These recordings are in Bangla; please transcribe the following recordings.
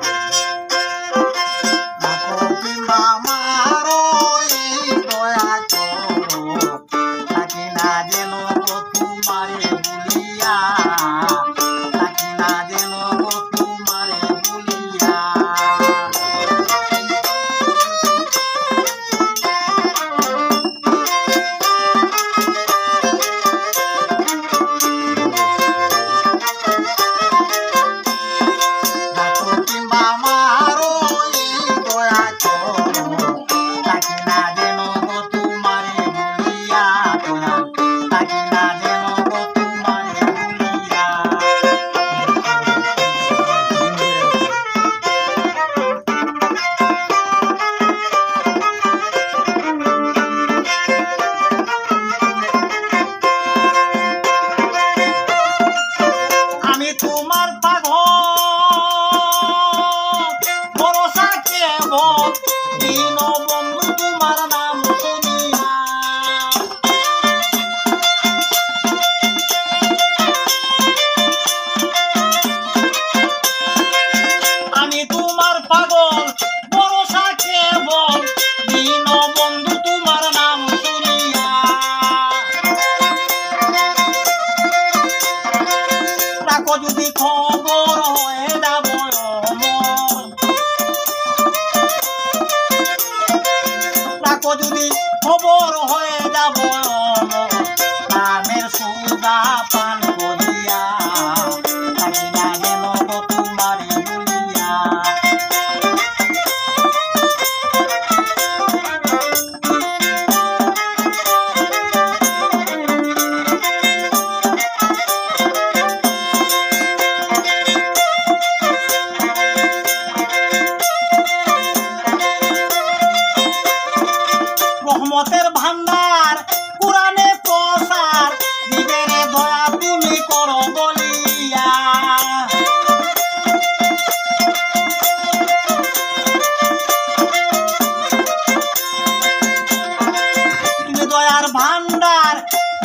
Thank you. থাকো যদি খবর হয়ে যাব থাকো যদি খবর হয়ে যাব নামের সুদা পা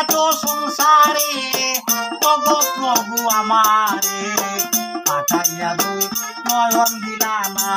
এত সংসারে তব প্রভু আমারে পাঠাইয়া দুই নয়ন দিলা না।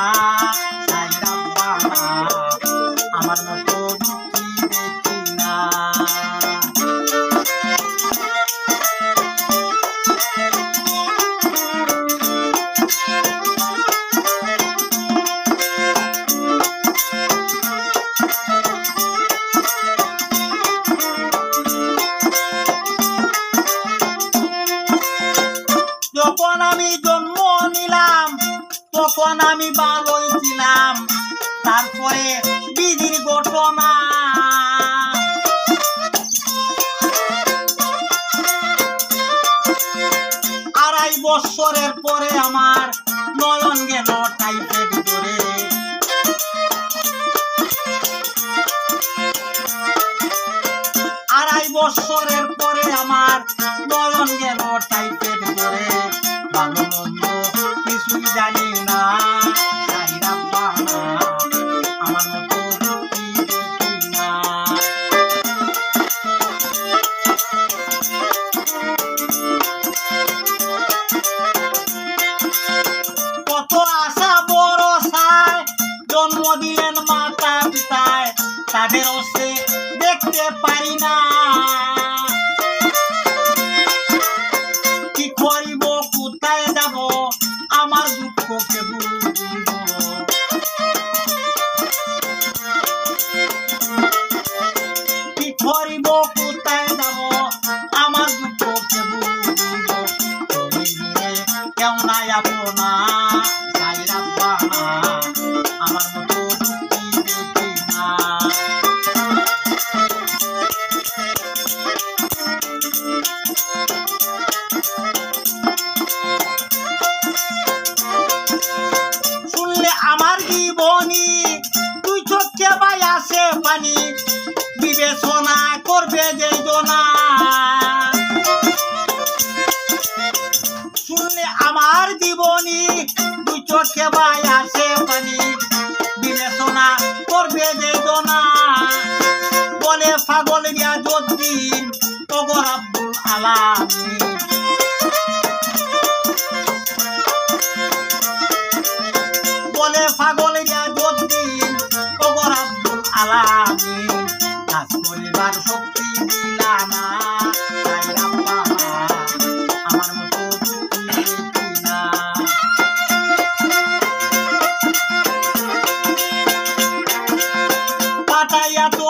তখন আমি ভালোই ছিলাম। তারপরে বিধির ঘটনা। আড়াই বছরের পরে আমার নয়ন গেল টাইপের ধরে আড়াই বছরের পরে আমার নয়ন গেল টাইপের ধরে সে দেখতে পারি না। জীবনী তুই চোখে ভাই আসে পানি। বিবেচনা করবে যে শুনলে আমার জীবনী তুই চোখে ভাই আসে পানি। বিবেচনা করবে যে বলে পাগল গিয়া যদ্দিন তগর আব্দুল আলামী। পাগল কাজ করিবার শক্তি দিলা না সাইরা পানা আমার মতো না পাঠাইয়া তো